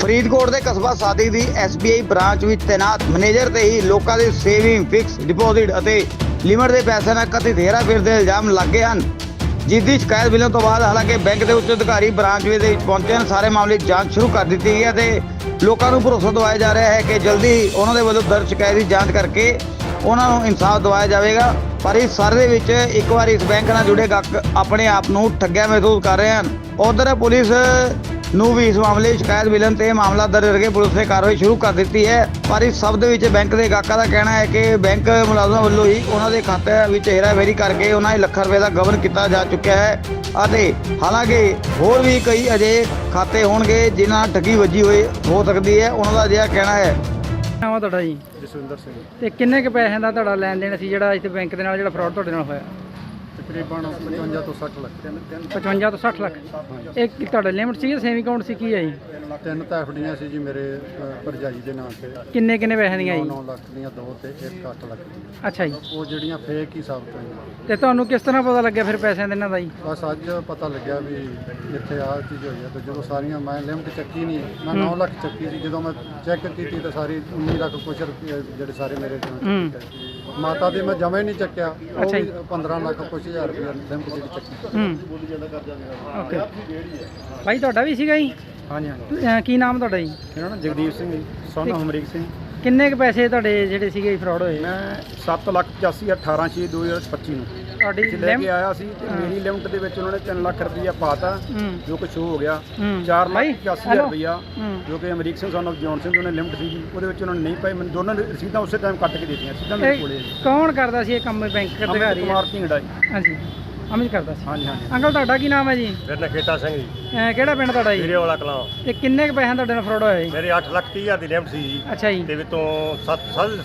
ਫਰੀਦਕੋਟ ਦੇ ਕਸਬਾ ਸਾਦਿਕ ਦੀ SBI branch ਵਿੱਚ ਤੈਨਾਤ ਮੈਨੇਜਰ ਤੇ ਹੀ ਲੋਕਾਂ ਦੇ ਸੇਵਿੰਗ, ਫਿਕਸ, ਡਿਪੋਜ਼ਿਟ ਅਤੇ ਲਿਮਟ ਦੇ ਪੈਸੇ ਨਾਲ ਕਥਿਤ ਹੇਰਾਫੇਰੀ ਦੇ ਇਲਜ਼ਾਮ ਲੱਗੇ ਹਨ। ਜਿਸ ਦੀ ਸ਼ਿਕਾਇਤ ਮਿਲਣ ਤੋਂ ਬਾਅਦ ਹਾਲਾਂਕਿ ਬੈਂਕ ਦੇ ਉੱਚ ਅਧਿਕਾਰੀ ਬ੍ਰਾਂਚ ਵਿੱਚ ਪਹੁੰਚੇ ਹਨ। ਸਾਰੇ ਮਾਮਲੇ ਜਾਂਚ ਸ਼ੁਰੂ ਕਰ ਦਿੱਤੀ ਗਈ ਹੈ ਤੇ ਲੋਕਾਂ ਨੂੰ ਭਰੋਸਾ ਦਿਵਾਇਆ ਜਾ ਰਿਹਾ ਹੈ ਕਿ ਜਲਦੀ ਉਹਨਾਂ ਦੇ ਵੱਲੋਂ ਦਰਜ ਸ਼ਿਕਾਇਤ ਦੀ ਜਾਂਚ ਕਰਕੇ ਉਹਨਾਂ ਨੂੰ ਇਨਸਾਫ ਦਿਵਾਇਆ ਜਾਵੇਗਾ। ਪਰ ਇਸ ਸਾਰੇ ਦੇ ਵਿੱਚ ਇੱਕ ਵਾਰ ਇਸ ਬੈਂਕ ਨਾਲ ਜੁੜੇ ਗਾਹਕ ਆਪਣੇ ਆਪ ਨੂੰ ਠੱਗਿਆ ਮਹਿਸੂਸ ਕਰ ਰਹੇ ਹਨ। ਉਧਰ ਪੁਲਿਸ ਨੂੰ ਵੀ ਇਸ ਮਾਮਲੇ ਦੀ ਸ਼ਿਕਾਇਤ ਮਿਲਣ ਤੇ ਮਾਮਲਾ ਦਰਜ ਕਰਕੇ ਪੁਲਿਸ ਨੇ ਕਾਰਵਾਈ ਸ਼ੁਰੂ ਕਰ ਦਿੱਤੀ ਹੈ। ਪਰ ਇਸ ਸਭ ਦੇ ਵਿੱਚ ਬੈਂਕ ਦੇ ਗਾਹਕਾਂ ਦਾ ਕਹਿਣਾ ਹੈ ਕਿ ਬੈਂਕ ਮੁਲਾਜ਼ਮਾਂ ਵੱਲੋਂ ਹੀ ਉਹਨਾਂ ਦੇ ਖਾਤੇ ਵਿੱਚ ਹੇਰਾਫੇਰੀ ਕਰਕੇ ਉਹਨਾਂ ਦੇ ਲੱਖਾਂ ਰੁਪਏ ਦਾ ਗਬਨ ਕੀਤਾ ਜਾ ਚੁੱਕਿਆ ਹੈ ਅਤੇ ਹਾਲਾਂਕਿ ਹੋਰ ਵੀ ਕਈ ਅਜੇ ਖਾਤੇ ਹੋਣਗੇ ਜਿਨ੍ਹਾਂ ਨਾਲ ਠੱਗੀ ਵੱਜੀ ਹੋਈ ਹੋ ਸਕਦੀ ਹੈ। ਉਹਨਾਂ ਦਾ ਅਜਿਹਾ ਕਹਿਣਾ ਹੈ। ਨਾਮ ਤੁਹਾਡਾ ਜੀ? ਜਸਵਿੰਦਰ ਸਿੰਘ। ਤੇ ਕਿੰਨੇ ਕੁ ਪੈਸਿਆਂ ਦਾ ਤੁਹਾਡਾ ਲੈਣ ਦੇਣ ਸੀ ਜਿਹੜਾ ਇੱਥੇ ਬੈਂਕ ਦੇ ਨਾਲ ਜਿਹੜਾ ਫਰਾਡ ਤੁਹਾਡੇ ਨਾਲ ਹੋਇਆ? ਤਕਰੀਬਨ 55 ਤੋਂ 60 ਲੱਖ। 55 ਤੋਂ 60 ਲੱਖ। ਇਹ ਕੀ ਤੁਹਾਡਾ ਲਿਮਟ ਸੀ ਜਾਂ ਸੇਵਿੰਗ ਅਕਾਊਂਟ ਸੀ ਕੀ ਹੈ ਜੀ? ਤਿੰਨ ਤਾਂ ਐਫਡੀਆਂ ਸੀ ਜੀ ਮੇਰੇ ਅ, ਭਰਜਾਈ ਦੇ ਨਾਂ ਤੇ। ਕਿੰਨੇ ਕਿੰਨੇ ਪੈਸਿਆਂ ਦੀਆਂ 9 ਜੀ? ਲੱਖ ਦੀਆਂ ਦੋ ਤੇ 1 8 ਲੱਖ ਦੀਆਂ। ਅੱਛਾ ਜੀ। ਉਹ ਜਿਹੜੀਆਂ ਫੇਕ ਹੀ ਸਾਬਤ ਹੋਈਆਂ। ਤੇ ਤੁਹਾਨੂੰ ਕਿਸ ਤਰ੍ਹਾਂ ਪਤਾ ਲੱਗਿਆ ਫਿਰ ਪੈਸਿਆਂ ਦੇ ਇਹਨਾਂ ਦਾ ਜੀ? ਬਸ ਅੱਜ ਪਤਾ ਲੱਗਿਆ ਵੀ ਇੱਥੇ ਆਹ ਚੀਜ਼ ਹੋਈ ਹੈ ਤੇ ਜਦੋਂ ਸਾਰੀਆਂ ਮੈਂ ਲਿਮਟ ਚੱਕੀ ਨਹੀਂ ਮੈਂ 9 ਲੱਖ ਚੱਕੀ ਸੀ। ਜਦੋਂ ਮੈਂ ਚੈੱਕ ਕੀਤੀ ਤਾਂ ਸਾਰੀ 19 ਲੱਖ ਕੁਛ ਰੁਪਏ ਜਿਹੜੇ ਸਾਰੇ ਮੇਰੇ ਹੂੰ। ਨਾਲ ਮਾਤਾ ਦੇ ਮੈਂ ਜਮਾ ਹੀ ਨਹੀਂ ਚੱਕਿਆ। ਉਹ ਅੱਛਾ ਵੀ ਜੀ। 15 ਲੱਖ ਕੁਛ ਹਜ਼ਾਰ ਰੁਪਏ ਲਿਮਟ ਜਿਹੜੀ ਚੱਕੀ। ਹੂੰ। ਓਕੇ। ਭਾਈ ਤੁਹਾਡਾ ਵੀ ਸੀਗਾ ਜੀ? ਹਾਂਜੀ ਹਾਂਜੀ। ਅਹ ਕੀ ਨਾਮ ਤੁਹਾਡਾ ਜੀ? ਮੇਰਾ ਨਾਮ ਜਗਦੀਪ ਸਿੰਘ ਜੀ ਸੋਨਾ ਹਮਰੀਕ ਸਿੰਘ। ਕਿੰਨੇ ਕੁ ਪੈਸੇ ਤੁਹਾਡੇ ਜਿਹੜੇ ਸੀਗੇ ਫਰਾਡ ਹੋਏ? ਮੈਂ 7 ਲੱਖ 85 18 6 2025 ਨੂੰ। ਤੁਹਾਡੀ ਲੈ ਲਿਮ ਕੇ ਆਇਆ ਸੀ ਤੇ ਮੇਰੀ ਲਿਮਟ ਦੇ ਵਿੱਚ ਉਹਨਾਂ ਨੇ 3 ਲੱਖ ਰੁਪਈਆ ਪਾਤਾ ਹੂੰ। ਜੋ ਕੁਛ ਹੋ ਗਿਆ। ਹੂੰ। 4 ਭਾਈ, ਲੱਖ 85 ਹੈਲੋ। ਹਜ਼ਾਰ ਰੁਪਈਆ ਹੂੰ। ਜੋ ਕਿ ਅਮਰੀਕ ਸਿੰਘ ਸਾਨੂੰ ਜੌਨ ਸਿੰਘ ਉਹਨੇ ਲਿਮਟ ਸੀਗੀ। ਉਹਦੇ ਵਿੱਚ ਉਹਨਾਂ ਨੇ ਨਹੀਂ ਪਾਈ ਮੈਨੂੰ ਦੋਨਾਂ ਨੇ ਰਸੀਦਾਂ ਉਸੇ ਟਾਈਮ ਕੱਟ ਕੇ ਦੇ ਦਿੱਤੀਆਂ ਸਿੱਧਾ ਮੇਰੇ ਕੋਲੇ ਕੌਣ ਕਰਦਾ ਸੀ ਇਹ ਕੰਮ? ਬੈਂਕ ਅਮਿਤ ਅਧਿਕਾਰੀ ਕੁਮਾਰ ਢਿੰਗੜਾ ਜੀ। ਹਾਂਜੀ। ਅਮਿਤ ਕਰਦਾ ਸੀ। ਹਾਂਜੀ ਹਾਂਜੀ। ਅੰਕਲ ਤੁਹਾਡਾ ਕੀ ਨਾਮ ਹੈ ਜੀ? ਮੇਰੇ ਨਾਲ ਖੇਤਾ ਸਿੰਘ ਜੀ। ਅਹ ਕਿਹੜਾ ਪਿੰਡ ਤੁਹਾਡਾ ਜੀ? ਵੀਰੇ ਵਾਲਾ ਕਲਾਂ। ਤੇ ਕਿੰਨੇ ਕੁ ਪੈਸਿਆਂ ਤੁਹਾਡੇ ਨਾਲ ਫਰਾਡ ਹੋਇਆ ਜੀ? ਮੇਰੇ 8 ਲੱਖ 30 ਹਜ਼ਾਰ ਦੀ ਲਿਮਟ ਸੀ ਜੀ। ਅੱਛਾ ਜੀ। ਤੇ ਵਿੱਚੋਂ 7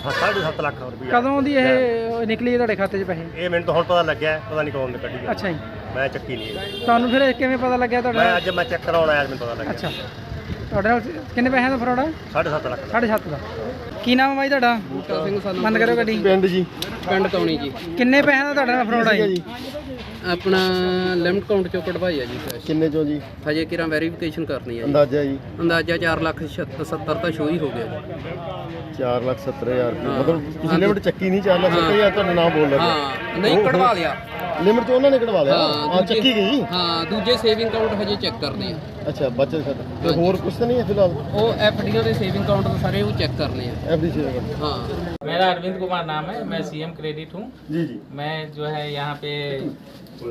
7.5 ਲੱਖ ਰੁਪਇਆ ਕਦੋਂ ਦੀ ਇਹ ਨਿਕਲੀ ਹੈ ਤੁਹਾਡੇ ਖਾਤੇ 'ਚ ਪੈਸੇ? ਇਹ ਮੈਨੂੰ ਤਾਂ ਹੁਣ ਪਤਾ ਲੱਗਿਆ ਪਤਾ ਨਹੀਂ ਕੌਣ ਨੇ ਕੱਢੀ ਹੈ। ਅੱਛਾ ਜੀ। ਮੈਂ ਚੱਕੀ ਨਹੀਂ। ਹੈ। ਤੁਹਾਨੂੰ ਫਿਰ ਇਹ ਕਿਵੇਂ ਪਤਾ ਲੱਗਿਆ ਤੁਹਾਡਾ? ਮੈਂ ਅੱਜ ਮੈਂ ਚੈੱਕ ਕਰਾਉਣ ਆਇਆ ਮੈਨੂੰ ਪਤਾ ਲੱਗਿਆ। ਅੱਛਾ। ਤੁਹਾਡੇ ਨਾਲ ਕਿੰਨੇ ਪੈਸਿਆਂ ਦਾ ਫਰਾਡ ਹੈ 7.5 ਲੱਖ। ਦਾ। 7.5 ਦਾ। ਕੀ ਨਾਮ ਹੈ ਬਾਈ ਤੁਹਾਡਾ? ਬੂਟਾ ਸਿੰਘ ਸਾਨੂੰ ਬੰਦ ਕਰੋ ਗੱਡੀ। ਪਿੰਡ ਜੀ। ਪਿੰਡ ਕੌਣੀ ਜੀ। ਕਿੰਨੇ ਪੈਸਿਆਂ ਦਾ ਤੁਹਾਡੇ ਨਾਲ ਫਰਾਡ ਹੈ ਜੀ। ਆਪਣਾ ਲਿਮਟ ਕਾਊਂਟ ਚੋਂ ਕਢਵਾਈ ਆ ਜੀ ਕਿੰਨੇ ਚੋਂ ਜੀ? ਹਜੇ ਕਿਰਾਂ ਵੈਰੀਫਿਕੇਸ਼ਨ ਕਰਨੀ ਆ ਜੀ। ਅੰਦਾਜ਼ਾ ਜੀ? ਅੰਦਾਜ਼ਾ 4 ਲੱਖ 70 ਤਾਂ ਸ਼ੋ ਹੀ ਹੋ ਗਿਆ ਜੀ। 4 ਲੱਖ 70 ਹਜ਼ਾਰ ਹਾਂ। ਮਤਲਬ ਤੁਸੀਂ ਲਿਮਟ ਚੱਕੀ ਨਹੀਂ 4 ਲੱਖ 70 ਹਜ਼ਾਰ ਤੁਹਾਡਾ ਨਾਮ ਬੋਲ ਲੱਗੇ ਹਾਂ ਨਹੀਂ ਕਢਵਾ ਲਿਆ। ਲਿਮਟ ਚ ਉਹਨਾਂ ਨੇ ਕਢਵਾ ਲਿਆ ਹਾਂ, ਆ ਦੂਜੇ- ਚੱਕੀ ਗਈ ਹਾਂ ਦੂਜੇ ਸੇਵਿੰਗ ਅਕਾਊਂਟ ਹਜੇ ਚੈੱਕ ਕਰਨੇ ਆ ਅੱਛਾ ਬਚਤ ਖਾਤਾ ਤੇ ਹੋਰ ਕੁਝ ਤਾਂ ਨਹੀਂ ਹੈ ਫਿਲਹਾਲ ਉਹ ਐਫਡੀਆਂ ਦੇ ਸੇਵਿੰਗ ਅਕਾਊਂਟ ਸਾਰੇ ਉਹ ਚੈੱਕ ਕਰਨੇ ਆ ਐਫਡੀ ਸੀ ਹਾਂ मेरा अरविंद कुमार नाम है मैं सीएम क्रेडिट हूँ ਜੀ ਜੀ मैं जो है यहाँ पे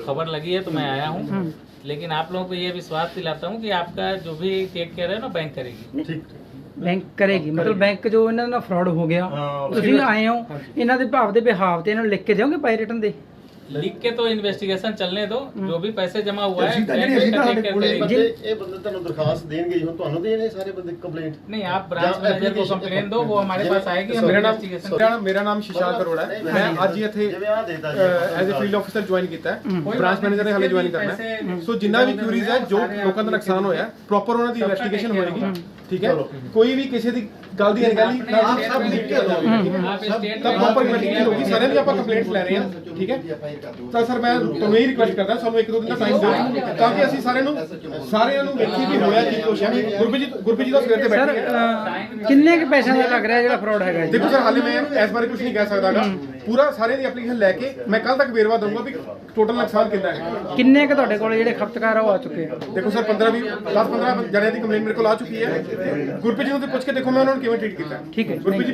खबर लगी है तो मैं आया हूँ लेकिन आप लोगों को ये विश्वास दिलाता हूँ कि आपका जो भी टेक केयर है ना बैंक करेगी ਠੀਕ ਬੈਂਕ ਕਰੇਗੀ ਮਤਲਬ ਬੈਂਕ ਜੋ ਇਹਨਾਂ ਨਾਲ ਫਰਾਡ ਹੋ ਗਿਆ ਤੁਸੀਂ ਆਏ ਹੋ ਇਹਨਾਂ ਦੇ ਭਾਵ ਦੇ ਬਿਹਾਵ ਤੇ ਇਹਨਾਂ ਨੂੰ ਲਿਖ ਕੇ ਦਿਓਗੇ ਬਾਈ ਰਿਟਨ ਦੇ लिख के तो इन्वेस्टिगेशन चलने दो जो भी पैसे जमा हुआ है बैंक उसका टेक केयर करेगी ਬੰਦੇ ਇਹ ਬੰਦੇ ਤੁਹਾਨੂੰ ਦਰਖਾਸਤ ਦੇਣਗੇ ਜੀ ਹੁਣ ਤੁਹਾਨੂੰ ਦੇਣੇ ਸਾਰੇ ਬੰਦੇ ਕੰਪਲੇਂਟ नहीं आप ब्रांच ਜਾਂ मैनेजर को application कंप्लेन दो वो हमारे पास आएगी हम ਮੇਰਾ ਨਾਮ इन्वेस्टिगेशन ਮੇਰਾ ਨਾਮ- ਮੇਰਾ ਨਾਮ ਸ਼ਿਸ਼ਾਂਕ ਅਰੋੜਾ ਹੈ ਮੈਂ ਅੱਜ ਹੀ ਇੱਥੇ ਜਿਵੇਂ ਆ ਦੇਤਾ as a field officer join ਕੀਤਾ ਹੈ ਬ੍ਰਾਂਚ ਮੈਨੇਜਰ ਨੇ ਹਾਲੇ ਜੁਆਇਨ ਕਰਨਾ ਹੈ ਸੋ ਜਿੰਨਾ ਵੀ ਕਿਊਰੀਜ਼ ਹੈ ਜੋ ਲੋਕਾਂ ਦਾ ਨੁਕਸਾਨ ਹੋਇਆ ਪ੍ਰੋਪਰ ਉਹਨਾਂ ਦੀ ਇਨਵੈਸਟੀਗੇਸ਼ਨ ਹੋਏਗੀ ਠੀਕ ਹੈ ਕੋਈ ਵੀ ਕਿਸੇ ਦੀ ਕੱਲ ਦੀ ਗੱਲ ਨਹੀਂ ਆਪ ਸਭ ਲਿਖ ਕੇ ਦਿਓ ਆਪ ਸਟੇਟ ਤਾਂ ਪ੍ਰੋਪਰ ਕਮੇਟੀ ਕੀ ਹੋਗੀ ਸਾਰੇ ਵੀ ਆਪਾਂ ਕੰਪਲੇਂਟਸ ਲੈ ਰਹੇ ਹਾਂ। ਠੀਕ ਹੈ? ਤਾਂ ਸਰ ਮੈਂ ਤੁਹਾਨੂੰ ਇਹ ਰਿਕੁਐਸਟ ਕਰਦਾ ਸਾਨੂੰ ਇੱਕ ਦੋ ਦਿਨ ਦਾ ਟਾਈਮ ਦਿਓ ਤਾਂ ਕਿ ਅਸੀਂ ਸਾਰਿਆਂ ਨੂੰ ਸਾਰਿਆਂ ਨੂੰ ਵੇਖੀ ਵੀ ਹੋਇਆ ਕੀ ਕੁਛ ਹੈ। ਗੁਰਪ੍ਰੀਤ ਗੁਰਪ੍ਰੀਤ ਜੀ ਦਾ ਸਵੇਰ ਤੇ ਬੈਠੇ ਕਿੰਨੇ ਕੁ ਪੈਸਿਆਂ ਦਾ ਲੱਗ ਰਿਹਾ ਜਿਹੜਾ ਫਰਾਡ ਹੈਗਾ ਦੇਖੋ ਸਰ ਹਾਲੇ ਮੈਂ ਇਸ ਬਾਰੇ ਕੁਝ ਨਹੀਂ ਕਹਿ ਸਕਦਾਗਾ ਪੂਰਾ ਸਾਰਿਆਂ ਦੀ ਐਪਲੀਕੇਸ਼ਨ ਲੈ ਕੇ ਮੈਂ ਕੱਲ ਤੱਕ ਵੇਰਵਾ ਦਊਂਗਾ ਵੀ ਟੋਟਲ ਨੁਕਸਾਨ ਕਿੰਨਾ ਹੈ। ਕਿੰਨੇ ਕੁ ਤੁਹਾਡੇ ਕੋਲ ਜਿਹੜੇ ਖਪਤਕਾਰ ਆ ਉਹ ਆ ਚੁੱਕੇ ਆ? ਦੇਖੋ ਸਰ 15 20 10 15 ਜਣਿਆਂ ਦੀ ਕੰਪਲੇਂਟ ਮੇਰੇ ਕੋਲ ਆ ਚੁੱਕੀ ਹੈ। ਗੁਰਪ੍ਰੀਤ ਜੀ ਨੂੰ ਤੇ ਪੁੱਛ ਕੇ ਦੇਖੋ ਮੈਂ ਉਹਨਾਂ ਨੂੰ ਕਿਵੇਂ ਟ੍ਰੀਟ ਕੀਤਾ। ਠੀਕ ਹੈ। ਗੁਰਪ੍ਰੀਤ ਜੀ